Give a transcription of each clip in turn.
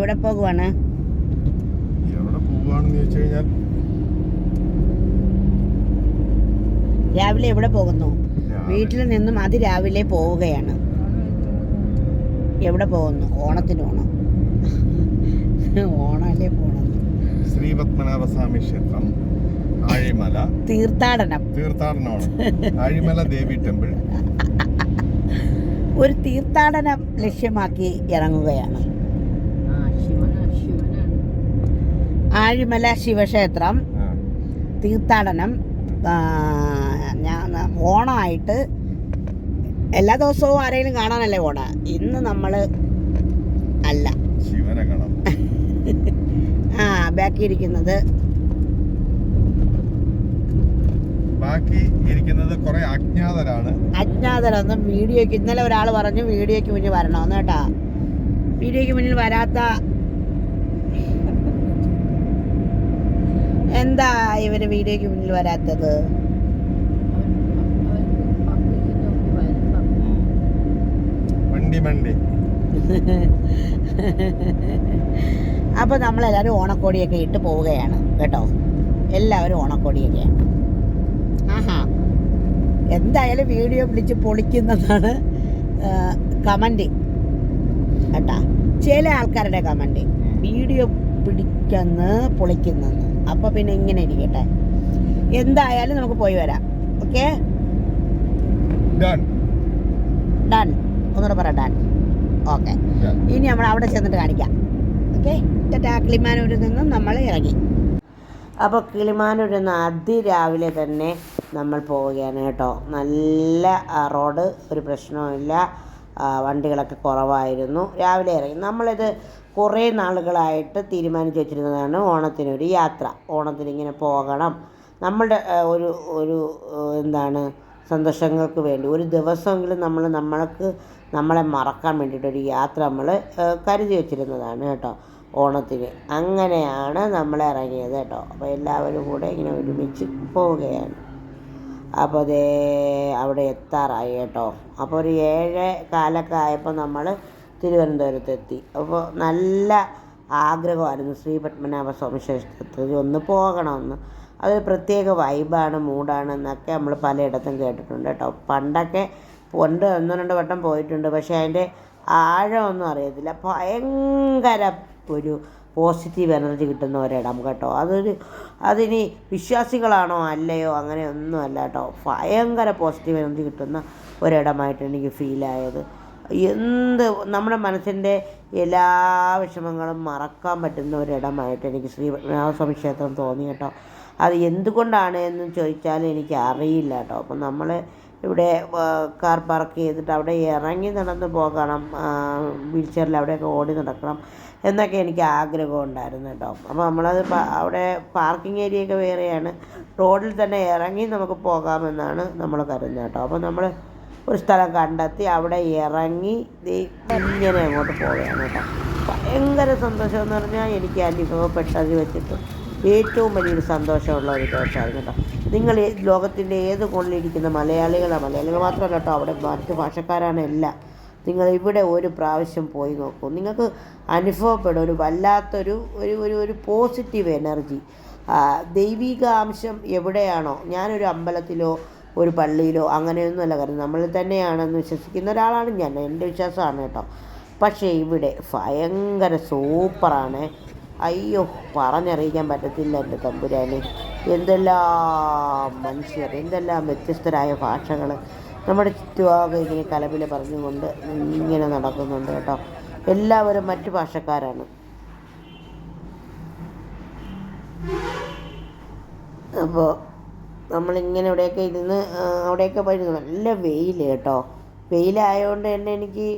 എവിടെ പോകുവാണ്? രാവിലെ എവിടെ പോകുന്നു? വീട്ടിൽ നിന്നും അതിരാവിലെ പോവുകയാണ്. എവിടെ പോകുന്നു? ഓണത്തിന് ഓണം ഓണല്ലേ പോണം ശ്രീ പത്മനാഭസ്വാമി ക്ഷേത്രം ആഴിമല. തീർത്ഥാടനം. തീർത്ഥാടനമാണ്. ആഴിമല ദേവി ടെമ്പിൾ. ഒരു തീർത്ഥാടനം ലക്ഷ്യമാക്കി ഇറങ്ങുകയാണ്. ആഴിമല ശിവക്ഷേത്രം. തീർത്ഥാടനം ഞാൻ ഓണമായിട്ട് എല്ലാ ദിവസവും ആരെങ്കിലും കാണാനല്ലേ ഓണ ഇന്ന് നമ്മൾ അല്ല. ആ ബാക്കി ഇരിക്കുന്നത് ബാക്കി ഇരിക്കുന്നത് കുറെ അജ്ഞാതരാണ്. അജ്ഞാതരൊന്നും വീഡിയോക്ക് ഇന്നലെ ഒരാൾ പറഞ്ഞു വീഡിയോക്ക് മുന്നിൽ വരണമെന്ന് കേട്ടാ. വീഡിയോക്ക് മുന്നിൽ വരാത്ത എന്താ ഇവർ വീഡിയോയ്ക്ക് മുന്നിൽ വരാത്തത്? അപ്പൊ നമ്മളെല്ലാവരും ഓണക്കോടിയൊക്കെ ഇട്ട് പോവുകയാണ് കേട്ടോ? എല്ലാവരും ഓണക്കോടിയൊക്കെ. ആഹാ. എന്തായാലും വീഡിയോ വിളിച്ച് പൊളിക്കുന്നതാണ് കമന്റ് കേട്ടാ? ചില ആൾക്കാരുടെ കമന്റ് വീഡിയോ പിടിക്കുന്ന പൊളിക്കുന്നെന്ന് അപ്പോൾ പിന്നെ ഇങ്ങനെ ഇരിക്കട്ടെ. എന്തായാലും നമുക്ക് പോയി വരാം. ഓക്കെ ഡൺ ഒന്നുകൂടെ പറ ഡൺ ഓക്കെ ഇനി നമ്മൾ അവിടെ ചെന്നിട്ട് കാണിക്കാം. ഓക്കെ ടാറ്റാ കിളിമാനൂരിൽ നിന്നും നമ്മൾ ഇറങ്ങി. അപ്പോൾ കിളിമാനൂരിൽ നിന്ന് അതിരാവിലെ തന്നെ നമ്മൾ പോവുകയാണ് കേട്ടോ. നല്ല റോഡ് ഒരു പ്രശ്നവുമില്ല. ഇല്ല വണ്ടികളൊക്കെ കുറവായിരുന്നു. രാവിലെ ഇറങ്ങി. നമ്മളിത് കുറേ നാളുകളായിട്ട് തീരുമാനിച്ച് വെച്ചിരുന്നതാണ് ഓണത്തിനൊരു യാത്ര. ഓണത്തിന് ഇങ്ങനെ പോകണം. നമ്മളുടെ ഒരു ഒരു എന്താണ് സന്തോഷങ്ങൾക്ക് വേണ്ടി. ഒരു ദിവസമെങ്കിലും നമ്മൾ നമ്മൾക്ക് നമ്മളെ മറക്കാൻ വേണ്ടിയിട്ടൊരു യാത്ര നമ്മൾ കരുതി വെച്ചിരുന്നതാണ് കേട്ടോ ഓണത്തിന്. അങ്ങനെയാണ് നമ്മൾ ഇറങ്ങിയത് കേട്ടോ. അപ്പോൾ എല്ലാവരും കൂടെ ഇങ്ങനെ ഒരുമിച്ച് പോവുകയാണ്. അപ്പോൾ അതേ അവിടെ എത്താറായി കേട്ടോ. അപ്പോൾ ഒരു ഏഴ് കാലൊക്കെ ആയപ്പോൾ നമ്മൾ തിരുവനന്തപുരത്തെത്തി. അപ്പോൾ നല്ല ആഗ്രഹമായിരുന്നു ശ്രീ പത്മനാഭ സ്വാമി ക്ഷേത്രത്തിൽ ഒന്ന് പോകണമെന്ന്. അതൊരു പ്രത്യേക വൈബാണ് മൂഡാണ് എന്നൊക്കെ നമ്മൾ പലയിടത്തും കേട്ടിട്ടുണ്ട് കേട്ടോ. പണ്ടൊക്കെ പണ്ട് ഒന്നോ രണ്ട് വട്ടം പോയിട്ടുണ്ട്. പക്ഷേ അതിന്റെ ആഴമൊന്നും അറിയത്തില്ല. ഭയങ്കര ഒരു പോസിറ്റീവ് എനർജി കിട്ടുന്ന ഒരിടം കേട്ടോ. അതൊരു അതിനി വിശ്വാസികളാണോ അല്ലയോ അങ്ങനെ ഒന്നും അല്ല കേട്ടോ. ഭയങ്കര പോസിറ്റീവ് എനർജി കിട്ടുന്ന ഒരിടമായിട്ട് എനിക്ക് ഫീലായത് എന്ത് നമ്മുടെ മനസ്സിന്റെ എല്ലാ വിഷമങ്ങളും മറക്കാൻ പറ്റുന്ന ഒരിടമായിട്ട് എനിക്ക് ശ്രീ പത്മനാഭസ്വാമി ക്ഷേത്രം തോന്നി കേട്ടോ. അത് എന്തുകൊണ്ടാണ് എന്ന് ചോദിച്ചാൽ എനിക്ക് അറിയില്ല കേട്ടോ. അപ്പം നമ്മൾ ഇവിടെ കാർ പാർക്ക് ചെയ്തിട്ട് അവിടെ ഇറങ്ങി നടന്ന് പോകണം വീൽ ചെയറിൽ അവിടെയൊക്കെ ഓടി നടക്കണം എന്നൊക്കെ എനിക്ക് ആഗ്രഹം ഉണ്ടായിരുന്നു കേട്ടോ. അപ്പോൾ നമ്മളത് അവിടെ പാർക്കിംഗ് ഏരിയയൊക്കെ വേറെയാണ്. റോഡിൽ തന്നെ ഇറങ്ങി നമുക്ക് പോകാമെന്നാണ് നമ്മൾ കരുതുന്നത് കേട്ടോ. അപ്പോൾ നമ്മൾ ഒരു സ്ഥലം കണ്ടെത്തി അവിടെ ഇറങ്ങി ഇങ്ങനെ അങ്ങോട്ട് പോവുകയാണ് കേട്ടോ. ഭയങ്കര സന്തോഷം എന്ന് പറഞ്ഞാൽ എനിക്ക് അനുഭവപ്പെട്ടത് വെച്ചിട്ട് ഏറ്റവും വലിയൊരു സന്തോഷമുള്ള ഒരു ദിവസമായിരുന്നു കേട്ടോ. നിങ്ങൾ ലോകത്തിന്റെ ഏത് കോണിലിരിക്കുന്ന മലയാളികളാണ് മലയാളികൾ മാത്രമല്ല കേട്ടോ അവിടെ മറ്റു ഭാഷക്കാരാണ് എല്ലാം. നിങ്ങൾ ഇവിടെ ഒരു പ്രാവശ്യം പോയി നോക്കൂ. നിങ്ങൾക്ക് അനുഭവപ്പെടും ഒരു വല്ലാത്തൊരു ഒരു ഒരു ഒരു പോസിറ്റീവ് എനർജി ദൈവിക അംശം എവിടെയാണോ? ഞാനൊരു അമ്പലത്തിലോ ഒരു പള്ളിയിലോ അങ്ങനെയൊന്നുമല്ല കാര്യം. നമ്മൾ തന്നെയാണെന്ന് വിശ്വസിക്കുന്ന ഒരാളാണ് ഞാൻ. എന്റെ വിശ്വാസമാണ് കേട്ടോ. പക്ഷേ ഇവിടെ ഭയങ്കര സൂപ്പറാണ്. അയ്യോ പറഞ്ഞറിയിക്കാൻ പറ്റത്തില്ല എന്റെ തമ്പുരാനെ. എന്തെല്ലാം മനുഷ്യർ എന്തെല്ലാം വ്യത്യസ്തരായ ഭാഷകൾ നമ്മുടെ ചുറ്റുപാകെ ഇങ്ങനെ കലപില പറഞ്ഞുകൊണ്ട് ഇങ്ങനെ നടക്കുന്നുണ്ട് കേട്ടോ. എല്ലാവരും മറ്റു ഭാഷക്കാരാണ്. അപ്പോൾ നമ്മളിങ്ങനെ ഇവിടെയൊക്കെ ഇരുന്ന് അവിടെയൊക്കെ പോയിരുന്നു. നല്ല വെയിൽ കേട്ടോ. വെയിലായതുകൊണ്ട് തന്നെ എനിക്ക്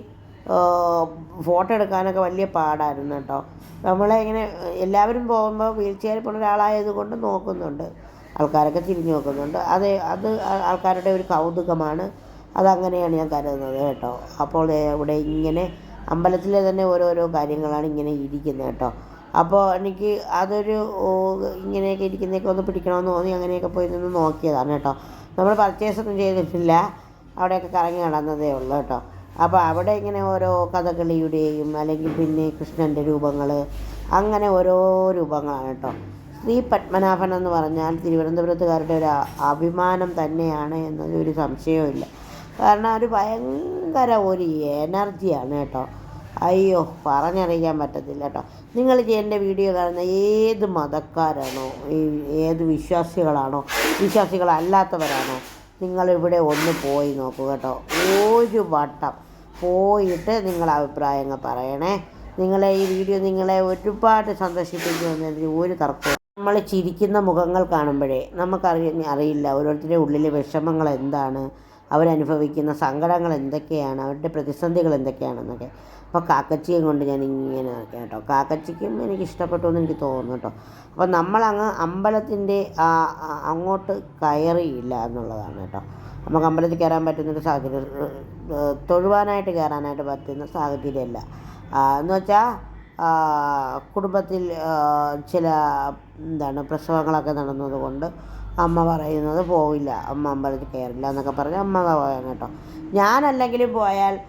ഫോട്ടോ എടുക്കാനൊക്കെ വലിയ പാടായിരുന്നു കേട്ടോ. നമ്മളെ ഇങ്ങനെ എല്ലാവരും പോകുമ്പോൾ വീൽ ചെയറിൽ പോകുന്ന ഒരാളായത് കൊണ്ട് നോക്കുന്നുണ്ട്. ആൾക്കാരൊക്കെ തിരിഞ്ഞു നോക്കുന്നുണ്ട്. അത് അത് ആൾക്കാരുടെ ഒരു കൗതുകമാണ്. അതങ്ങനെയാണ് ഞാൻ കരുതുന്നത് കേട്ടോ. അപ്പോൾ ഇവിടെ ഇങ്ങനെ അമ്പലത്തിലെ തന്നെ ഓരോരോ കാര്യങ്ങളാണ് ഇങ്ങനെ ഇരിക്കുന്നത് കേട്ടോ. അപ്പോൾ എനിക്ക് അതൊരു ഇങ്ങനെയൊക്കെ ഇരിക്കുന്നതൊക്കെ ഒന്ന് പിടിക്കണമെന്ന് തോന്നി അങ്ങനെയൊക്കെ പോയി നിന്ന് നോക്കിയതാണ് കേട്ടോ. നമ്മൾ പർച്ചേസ് ഒന്നും ചെയ്തിട്ടില്ല. അവിടെയൊക്കെ കറങ്ങി നടന്നതേ ഉള്ളൂ കേട്ടോ. അപ്പോൾ അവിടെ ഇങ്ങനെ ഓരോ കഥകളിയുടെയും അല്ലെങ്കിൽ പിന്നെ കൃഷ്ണന്റെ രൂപങ്ങൾ അങ്ങനെ ഓരോ രൂപങ്ങളാണ് കേട്ടോ. ശ്രീ പത്മനാഭൻ എന്ന് പറഞ്ഞാൽ തിരുവനന്തപുരത്തുകാരുടെ ഒരു അഭിമാനം തന്നെയാണ് എന്നതിൽ ഒരു സംശയവുമില്ല. കാരണം ഒരു ഭയങ്കര ഒരു എനർജിയാണ് കേട്ടോ. അയ്യോ പറഞ്ഞറിയിക്കാൻ പറ്റത്തില്ല കേട്ടോ. നിങ്ങൾ എന്റെ വീഡിയോ കാണുന്ന ഏത് മതക്കാരാണോ ഏത് വിശ്വാസികളാണോ വിശ്വാസികളല്ലാത്തവരാണോ നിങ്ങളിവിടെ ഒന്ന് പോയി നോക്കൂ കേട്ടോ. ഒരു വട്ടം പോയിട്ട് നിങ്ങൾ അഭിപ്രായങ്ങൾ പറയണേ. നിങ്ങളെ ഈ വീഡിയോ നിങ്ങളെ ഒരുപാട് സന്തോഷിപ്പിക്കുമെന്നതിൽ ഒരു തർക്കവും നമ്മൾ ചിരിക്കുന്ന മുഖങ്ങൾ കാണുമ്പോഴേ നമുക്കറിയ അറിയില്ല. ഓരോരുത്തരുടെ ഉള്ളിലെ വിഷമങ്ങൾ എന്താണ്? അവരനുഭവിക്കുന്ന സങ്കടങ്ങൾ എന്തൊക്കെയാണ് അവരുടെ പ്രതിസന്ധികൾ എന്തൊക്കെയാണെന്നൊക്കെ. അപ്പോൾ കാക്കച്ചിയും കൊണ്ട് ഞാൻ ഇങ്ങനെ നടക്കാം കേട്ടോ. കാക്കച്ചിക്കും എനിക്ക് ഇഷ്ടപ്പെട്ടു എന്ന് എനിക്ക് തോന്നുന്നു കേട്ടോ. അപ്പോൾ നമ്മളങ്ങ് അമ്പലത്തിന്റെ അങ്ങോട്ട് കയറിയില്ല എന്നുള്ളതാണ് കേട്ടോ. നമുക്ക് അമ്പലത്തിൽ കയറാൻ പറ്റുന്നൊരു സാഹചര്യം തൊഴുവാനായിട്ട് കയറാനായിട്ട് പറ്റുന്ന സാഹചര്യമല്ല. എന്ന് വെച്ചാൽ കുടുംബത്തിൽ ചില എന്താണ് പ്രസവങ്ങളൊക്കെ നടന്നതുകൊണ്ട് അമ്മ പറയുന്നത് പോവില്ല. അമ്മ അമ്പലത്തിൽ കയറില്ല എന്നൊക്കെ പറഞ്ഞ് അമ്മ പോയാൽ കേട്ടോ. ഞാനല്ലെങ്കിലും പോയാൽ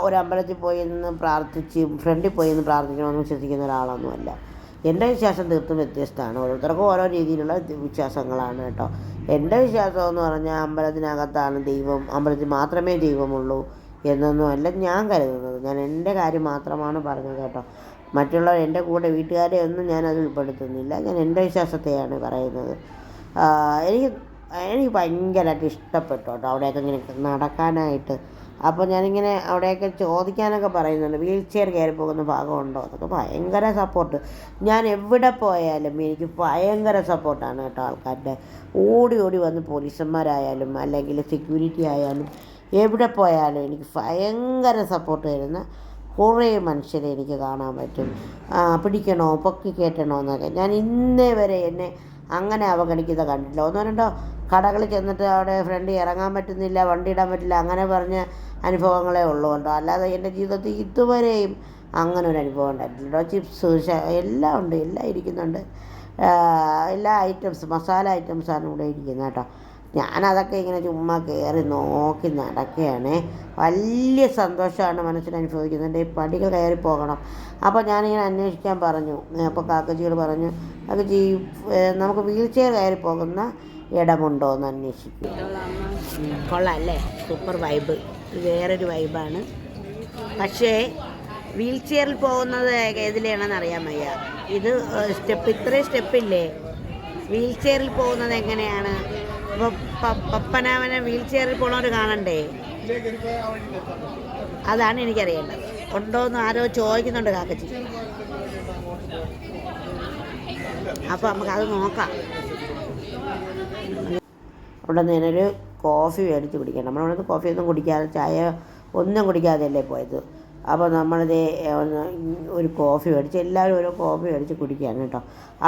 ഒരു അമ്പലത്തിൽ പോയി നിന്ന് പ്രാർത്ഥിച്ച് ഫ്രണ്ടിൽ പോയി നിന്ന് പ്രാർത്ഥിക്കണമെന്ന് വിശ്വസിക്കുന്ന ഒരാളൊന്നുമല്ല. എന്റെ വിശ്വാസം തീർത്തും വ്യത്യസ്തമാണ്. ഓരോരുത്തർക്കും ഓരോ രീതിയിലുള്ള വിശ്വാസങ്ങളാണ് കേട്ടോ. എന്റെ വിശ്വാസം എന്ന് പറഞ്ഞാൽ അമ്പലത്തിനകത്താണ് ദൈവം അമ്പലത്തിൽ മാത്രമേ ദൈവമുള്ളൂ എന്നൊന്നുമല്ല ഞാൻ കരുതുന്നത്. ഞാൻ എന്റെ കാര്യം മാത്രമാണ് പറഞ്ഞത് കേട്ടോ. മറ്റുള്ളവർ എന്റെ കൂടെ വീട്ടുകാരെ ഒന്നും ഞാൻ അതിൽ ഉൾപ്പെടുത്തുന്നില്ല. ഞാൻ എന്റെ വിശ്വാസത്തെയാണ് പറയുന്നത്. എനിക്ക് എനിക്ക് ഭയങ്കരമായിട്ട് ഇഷ്ടപ്പെട്ടു കേട്ടോ അവിടെയൊക്കെ ഇങ്ങനെ നടക്കാനായിട്ട്. അപ്പോൾ ഞാനിങ്ങനെ അവിടെയൊക്കെ ചോദിക്കാനൊക്കെ പറയുന്നുണ്ട് വീൽ ചെയർ കയറി പോകുന്ന ഭാഗമുണ്ടോ? അതൊക്കെ ഭയങ്കര സപ്പോർട്ട് ഞാൻ എവിടെ പോയാലും എനിക്ക് ഭയങ്കര സപ്പോർട്ടാണ് കേട്ടോ ആൾക്കാരുടെ. ഓടി ഓടി വന്ന് പോലീസന്മാരായാലും അല്ലെങ്കിൽ സെക്യൂരിറ്റി ആയാലും എവിടെ പോയാലും എനിക്ക് ഭയങ്കര സപ്പോർട്ട് തരുന്ന കുറേ മനുഷ്യരെ എനിക്ക് കാണാൻ പറ്റും. പിടിക്കണോ പൊക്കി കയറ്റണോ എന്നൊക്കെ. ഞാൻ ഇന്നേ വരെ എന്നെ അങ്ങനെ അവഗണിക്കുന്നത് കണ്ടിട്ടില്ല. ഒന്നോ രണ്ടോ കടകളിൽ ചെന്നിട്ട് അവിടെ ഫ്രണ്ട് ഇറങ്ങാൻ പറ്റുന്നില്ല വണ്ടി ഇടാൻ പറ്റില്ല അങ്ങനെ പറഞ്ഞ അനുഭവങ്ങളേ ഉള്ളൂ കേട്ടോ. അല്ലാതെ എന്റെ ജീവിതത്തിൽ ഇതുവരെയും അങ്ങനെ ഒരു അനുഭവം ഉണ്ടായിട്ടില്ല ചിപ്സ് എല്ലാം ഉണ്ട് എല്ലാം ഇരിക്കുന്നുണ്ട്. എല്ലാ ഐറ്റംസ് മസാല ഐറ്റംസാണ് ഇവിടെ ഇരിക്കുന്നത് കേട്ടോ. ഞാനതൊക്കെ ഇങ്ങനെ ചുമ്മാ കയറി നോക്കി നടക്കുകയാണ്. വലിയ സന്തോഷമാണ് മനസ്സിൽ അനുഭവിക്കുന്നുണ്ട് ഈ പടികൾ കയറി പോകണം. അപ്പോൾ ഞാനിങ്ങനെ അന്വേഷിക്കാൻ പറഞ്ഞു. അപ്പോൾ കാക്കച്ചിയോട് പറഞ്ഞു കാക്കച്ചി നമുക്ക് വീൽ ചെയർ കയറി പോകുന്ന ഇടമുണ്ടോ എന്ന് അന്വേഷിക്കും. കൊള്ളാം അല്ലേ? Super vibe. വേറൊരു വൈബാണ്. പക്ഷേ വീൽ ചെയറിൽ പോകുന്നത് ഏതിലാണെന്ന് അറിയാൻ വയ്യ. ഇത് സ്റ്റെപ്പ് ഇത്രയും സ്റ്റെപ്പില്ലേ? വീൽ ചെയറിൽ പോകുന്നത് എങ്ങനെയാണ്? അപ്പോൾ പപ്പനവനെ വീൽ ചെയറിൽ പോണവർ കാണണ്ടേ? അതാണ് എനിക്കറിയേണ്ടത്. ഉണ്ടോ എന്ന് ആരോ ചോദിക്കുന്നുണ്ട് കാക്കച്ചി. അപ്പോൾ നമുക്ക് അത് നോക്കാം. അവിടെ നിന്നൊരു കോഫി മേടിച്ച് കുടിക്കണം. നമ്മളവിടെ നിന്ന് കോഫി ഒന്നും കുടിക്കാതെ ചായ ഒന്നും കുടിക്കാതെയല്ലേ പോയത്? അപ്പോൾ നമ്മളിത് ഒരു കോഫി മേടിച്ച് എല്ലാവരും ഓരോ കോഫി മേടിച്ച് കുടിക്കുകയാണ് കേട്ടോ.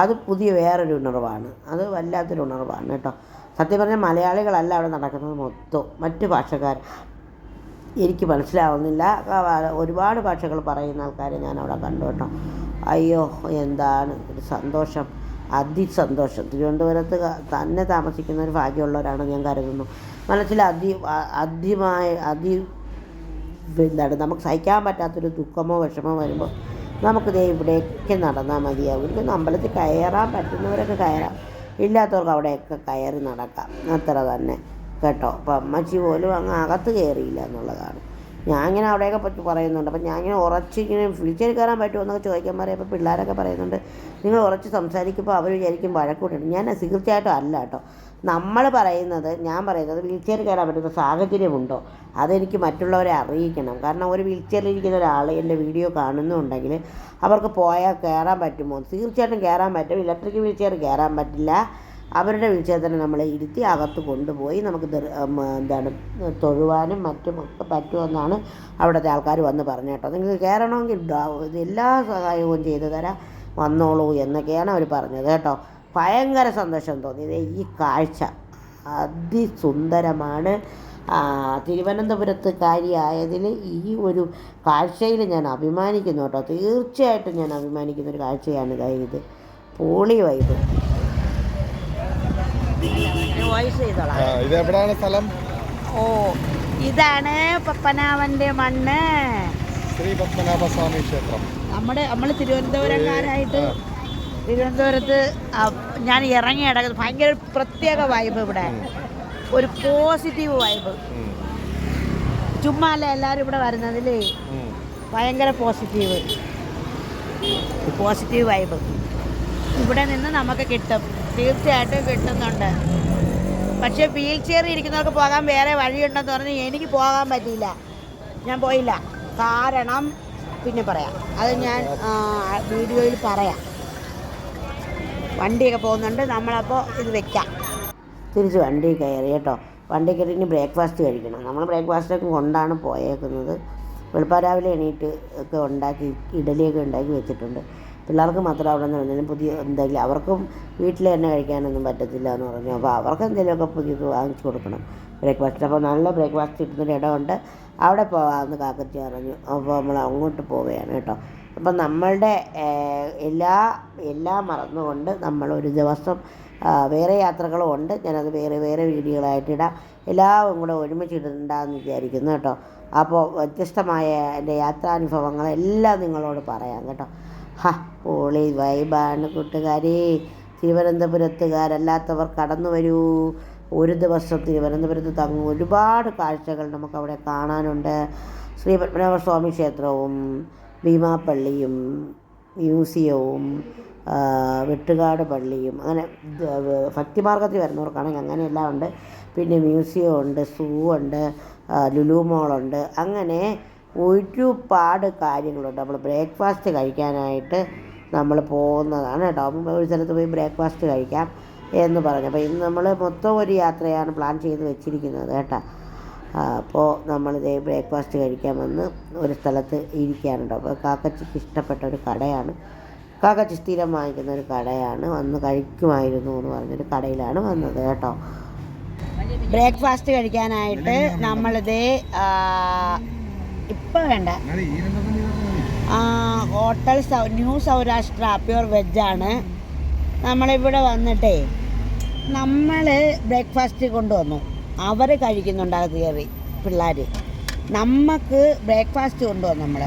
അത് പുതിയ വേറൊരു ഉണർവാണ്. അത് വല്ലാത്തൊരു ഉണർവാണ് കേട്ടോ. സത്യം പറഞ്ഞാൽ മലയാളികളല്ല അവിടെ നടക്കുന്നത് മൊത്തം. മറ്റു ഭാഷക്കാർ. എനിക്ക് മനസ്സിലാവുന്നില്ല. ഒരുപാട് ഭാഷകൾ പറയുന്ന ആൾക്കാരെ ഞാൻ അവിടെ കണ്ടു കേട്ടോ. അയ്യോ എന്താണ്? ഒരു സന്തോഷം. അതിസന്തോഷം. തിരുവനന്തപുരത്ത് തന്നെ താമസിക്കുന്ന ഒരു ഭാഗ്യമുള്ളവരാണ് ഞാൻ കരുതുന്നു. മനസ്സിൽ അതി അതിമായ അതി എന്താണ്? നമുക്ക് സഹിക്കാൻ പറ്റാത്തൊരു ദുഃഖമോ വിഷമോ വരുമ്പോൾ നമുക്ക് ദേ ഇവിടെയൊക്കെ നടന്നാൽ മതിയാവും. അമ്പലത്തിൽ കയറാൻ പറ്റുന്നവരൊക്കെ കയറാം. ഇല്ലാത്തവർക്ക് അവിടെയൊക്കെ കയറി നടക്കാം. അത്ര തന്നെ. കേട്ടോ? അപ്പം അമ്മച്ചി പോലും അങ്ങ് അകത്ത് കയറിയില്ല എന്നുള്ളതാണ്. ഞാൻ ഇങ്ങനെ അവിടെയൊക്കെ പറ്റി പറയുന്നുണ്ട്. അപ്പം ഞാൻ ഇങ്ങനെ ഉറച്ച് ഇങ്ങനെ വിളിച്ചേരി കയറാൻ പറ്റുമോ എന്നൊക്കെ ചോദിക്കാൻ പറയുമ്പോൾ പിള്ളേരൊക്കെ പറയുന്നുണ്ട്. നിങ്ങൾ ഉറച്ച് സംസാരിക്കുമ്പോൾ അവർ വിചാരിക്കും വഴക്കൂട്ടുണ്ട് ഞാൻ തീർച്ചയായിട്ടും അല്ല കേട്ടോ. നമ്മൾ പറയുന്നത് ഞാൻ പറയുന്നത് വീൽ ചെയർ കയറാൻ പറ്റുന്ന സാഹചര്യമുണ്ടോ? അതെനിക്ക് മറ്റുള്ളവരെ അറിയിക്കണം. കാരണം ഒരു വീൽ ചെയറിൽ ഇരിക്കുന്ന ഒരാൾ എന്റെ വീഡിയോ കാണുന്നുണ്ടെങ്കിൽ അവർക്ക് പോയാൽ കയറാൻ പറ്റുമോ? തീർച്ചയായിട്ടും കയറാൻ പറ്റും. ഇലക്ട്രിക് വീൽ ചെയർ കയറാൻ പറ്റില്ല. അവരുടെ തന്നെ നമ്മളെ ഇരുത്തി അകത്ത് കൊണ്ടുപോയി നമുക്ക് എന്താണ് തൊഴുവാനും മറ്റും ഒക്കെ പറ്റുമെന്നാണ് അവിടുത്തെ ആൾക്കാർ വന്ന് പറഞ്ഞു കേട്ടോ. നിങ്ങൾക്ക് കയറണമെങ്കിൽ എല്ലാ സഹായവും ചെയ്തു തരാം വന്നോളൂ എന്നൊക്കെയാണ് അവർ പറഞ്ഞത് കേട്ടോ. ഭയങ്കര സന്തോഷം തോന്നി. ദേ ഈ കാഴ്ച അതിസുന്ദരമാണ്. തിരുവനന്തപുരത്തുകാരിയായതിൽ ഈ ഒരു കാഴ്ചയിൽ ഞാൻ അഭിമാനിക്കുന്നു കേട്ടോ. തീർച്ചയായിട്ടും ഞാൻ അഭിമാനിക്കുന്ന ഒരു കാഴ്ചയാണ് ഇതായത് പോളി വൈബ്. വോയിസ് ചെയ്തോളാം. ഇത് സ്ഥലം? ഓ ഇതാണ് പപ്പനാവന്റെ മണ്ണ്. ശ്രീ പത്മനാഭസ്വാമി ക്ഷേത്രം. നമ്മുടെ നമ്മൾ തിരുവനന്തപുരംകാരായിട്ട് തിരുവനന്തപുരത്ത് ഞാൻ ഇറങ്ങി കിടക്കുന്നത് ഭയങ്കര പ്രത്യേക വൈബ് ഇവിടെ. ഒരു പോസിറ്റീവ് വൈബ്. ചുമ്മാ അല്ല എല്ലാവരും ഇവിടെ വരുന്നതിലേ ഭയങ്കര പോസിറ്റീവ് പോസിറ്റീവ് വൈബ് ഇവിടെ നിന്ന് നമുക്ക് കിട്ടും. തീർച്ചയായിട്ടും കിട്ടുന്നുണ്ട്. പക്ഷേ വീൽ ചെയറിൽ ഇരിക്കുന്നവർക്ക് പോകാൻ വേറെ വഴിയുണ്ടെന്ന് പറഞ്ഞ് എനിക്ക് പോകാൻ പറ്റിയില്ല. ഞാൻ പോയില്ല. കാരണം പിന്നെ പറയാം. അത് ഞാൻ വീഡിയോയിൽ പറയാം. വണ്ടിയൊക്കെ പോകുന്നുണ്ട്. നമ്മളപ്പോൾ ഇത് വെക്കാം. തിരിച്ച് വണ്ടി കയറി കേട്ടോ. വണ്ടി കയറി ഇനി ബ്രേക്ക്ഫാസ്റ്റ് കഴിക്കണം. നമ്മൾ ബ്രേക്ക്ഫാസ്റ്റൊക്കെ കൊണ്ടാണ് പോയേക്കുന്നത്. വെളുപ്പാരാവിലെ എണീറ്റ് ഒക്കെ ഉണ്ടാക്കി ഇഡലിയൊക്കെ ഉണ്ടാക്കി വെച്ചിട്ടുണ്ട്. പിള്ളേർക്ക് മാത്രം അവിടെ നിന്ന് എന്തെങ്കിലും പുതിയ എന്തെങ്കിലും അവർക്കും വീട്ടിൽ തന്നെ കഴിക്കാനൊന്നും പറ്റത്തില്ല എന്ന് പറഞ്ഞു. അപ്പോൾ അവർക്ക് എന്തെങ്കിലുമൊക്കെ പുതിയത് വാങ്ങിച്ചു കൊടുക്കണം. ബ്രേക്ക്ഫാസ്റ്റ് അപ്പോൾ നല്ല ബ്രേക്ക്ഫാസ്റ്റ് കിട്ടുന്നൊരു ഇടമുണ്ട്. അവിടെ പോകാമെന്ന് കാക്കത്തി പറഞ്ഞു. അപ്പോൾ നമ്മൾ അങ്ങോട്ട് പോവുകയാണ് കേട്ടോ. അപ്പം നമ്മളുടെ എല്ലാ എല്ലാം മറന്നുകൊണ്ട് നമ്മൾ ഒരു ദിവസം വേറെ യാത്രകളും ഉണ്ട്. ഞാനത് വേറെ വേറെ വീഡിയോകളായിട്ടിടാം എല്ലാവരും എല്ലാം കൂടെ ഒരുമിച്ച് ഇടണ്ടെന്ന് വിചാരിക്കുന്നു കേട്ടോ. അപ്പോൾ വ്യത്യസ്തമായ എന്റെ യാത്രാനുഭവങ്ങളെല്ലാം നിങ്ങളോട് പറയാം കേട്ടോ. ഹ പോളി വൈബാണ് കൂട്ടുകാരെ. തിരുവനന്തപുരത്തുകാരല്ലാത്തവർ കടന്നു വരൂ ഒരു ദിവസം തിരുവനന്തപുരത്ത് തങ്ങും. ഒരുപാട് കാഴ്ചകൾ നമുക്കവിടെ കാണാനുണ്ട്. ശ്രീ പത്മനാഭസ്വാമി ക്ഷേത്രവും ഭീമാപ്പള്ളിയും മ്യൂസിയവും വെട്ടുകാട് പള്ളിയും അങ്ങനെ ഭക്തിമാർഗത്തിൽ വരുന്നവർക്കാണെങ്കിൽ അങ്ങനെയെല്ലാം ഉണ്ട്. പിന്നെ മ്യൂസിയം ഉണ്ട് സൂ ഉണ്ട് ലുലു മോളുണ്ട് അങ്ങനെ ഒരുപാട് കാര്യങ്ങളുണ്ട്. നമ്മൾ ബ്രേക്ക്ഫാസ്റ്റ് കഴിക്കാനായിട്ട് നമ്മൾ പോകുന്നതാണ് കേട്ടോ. ഒരു സ്ഥലത്ത് പോയി ബ്രേക്ക്ഫാസ്റ്റ് കഴിക്കാം എന്ന് പറഞ്ഞു. അപ്പോൾ ഇന്ന് നമ്മൾ മൊത്തം ഒരു യാത്രയാണ് പ്ലാൻ ചെയ്ത് വെച്ചിരിക്കുന്നത് കേട്ടോ. അപ്പോൾ നമ്മളിതേ ബ്രേക്ക്ഫാസ്റ്റ് കഴിക്കാൻ വന്ന് ഒരു സ്ഥലത്ത് ഇരിക്കാനുണ്ട് അപ്പോൾ കാക്കച്ചിക്ക് ഇഷ്ടപ്പെട്ട ഒരു കടയാണ്. കാക്കച്ചി സ്ഥിരം വാങ്ങിക്കുന്ന ഒരു കടയാണ്. വന്ന് കഴിക്കുമായിരുന്നു എന്ന് പറഞ്ഞൊരു കടയിലാണ് വന്നത് കേട്ടോ. ബ്രേക്ക്ഫാസ്റ്റ് കഴിക്കാനായിട്ട് നമ്മളിതേ ഇപ്പം വേണ്ട. ഹോട്ടൽ സൗ ന്യൂ സൗരാഷ്ട്ര പ്യൂർ വെജാണ്. നമ്മളിവിടെ വന്നിട്ടേ നമ്മൾ ബ്രേക്ക്ഫാസ്റ്റ് കൊണ്ടുവന്നു. അവർ കഴിക്കുന്നുണ്ട് അത് കയറി പിള്ളേർ നമുക്ക് ബ്രേക്ക്ഫാസ്റ്റ് കൊണ്ടുവന്നു നമ്മൾ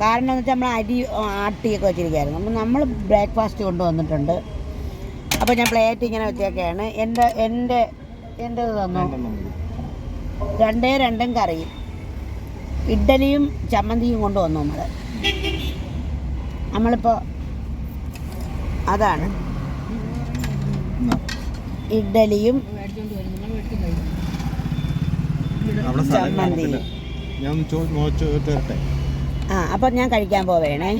കാരണം എന്ന് വെച്ചാൽ നമ്മൾ അരി ആട്ടിയൊക്കെ വെച്ചിരിക്കുകയായിരുന്നു അപ്പം നമ്മൾ ബ്രേക്ക്ഫാസ്റ്റ് കൊണ്ടുവന്നിട്ടുണ്ട്. അപ്പോൾ ഞാൻ പ്ലേറ്റ് ഇങ്ങനെ വെച്ചേക്കാണ്. എന്റെ എന്റെ എന്റെ തന്നു. രണ്ടേ രണ്ടും കറിയും ഇഡ്ഡലിയും ചമ്മന്തിയും കൊണ്ടുവന്നു നമ്മൾ നമ്മളിപ്പോൾ അതാണ്. നോച്ചു തരട്ടെ. ആ അപ്പം ഞാൻ കഴിക്കാൻ പോവേണേ.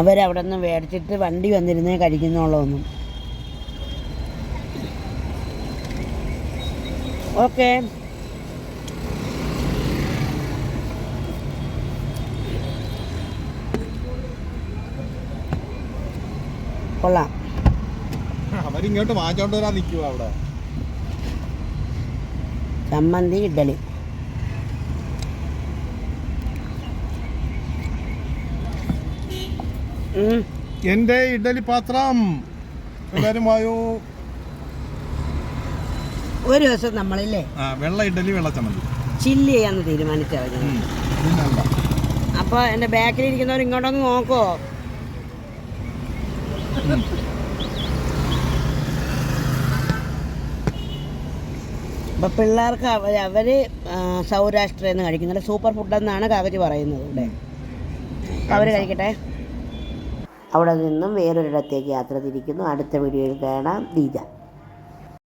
അവരവിടെ നിന്ന് മേടിച്ചിട്ട് വണ്ടി വന്നിരുന്നേ കഴിക്കുന്നുള്ളൂ ഓക്കെ. കൊള്ളാം. അവരിങ്ങോട്ട് വാങ്ങിച്ചോണ്ട് വരാൻ നിൽക്കുക അവിടെ. ചമ്മന്തി ഇഡ്ഡലി. എന്റെ ഇഡലി പാത്രം. എല്ലാരും വായോ. ഒരു ദിവസം നമ്മളില്ലേ വെള്ള ഇഡലി വെള്ള ചമ്മന്തി. ചില്ല് ചെയ്യാന്ന് തീരുമാനിച്ചറിഞ്ഞു അപ്പൊ എന്റെ അപ്പോൾ എന്റെ ബാക്കിൽ ഇരിക്കുന്നവർ ഇങ്ങോട്ടൊന്ന് നോക്കോ. അപ്പോൾ പിള്ളേർക്ക് അവർ അവർ സൗരാഷ്ട്രയിൽ നിന്ന് കഴിക്കുന്നുണ്ട് സൂപ്പർ ഫുഡെന്നാണ് കാകജി പറയുന്നത് ഇവിടെ. അവർ കഴിക്കട്ടെ. അവിടെ നിന്നും വേറൊരിടത്തേക്ക് യാത്ര തിരിക്കുന്നു. അടുത്ത വീഡിയോയിൽ കാണാം. ദീജ.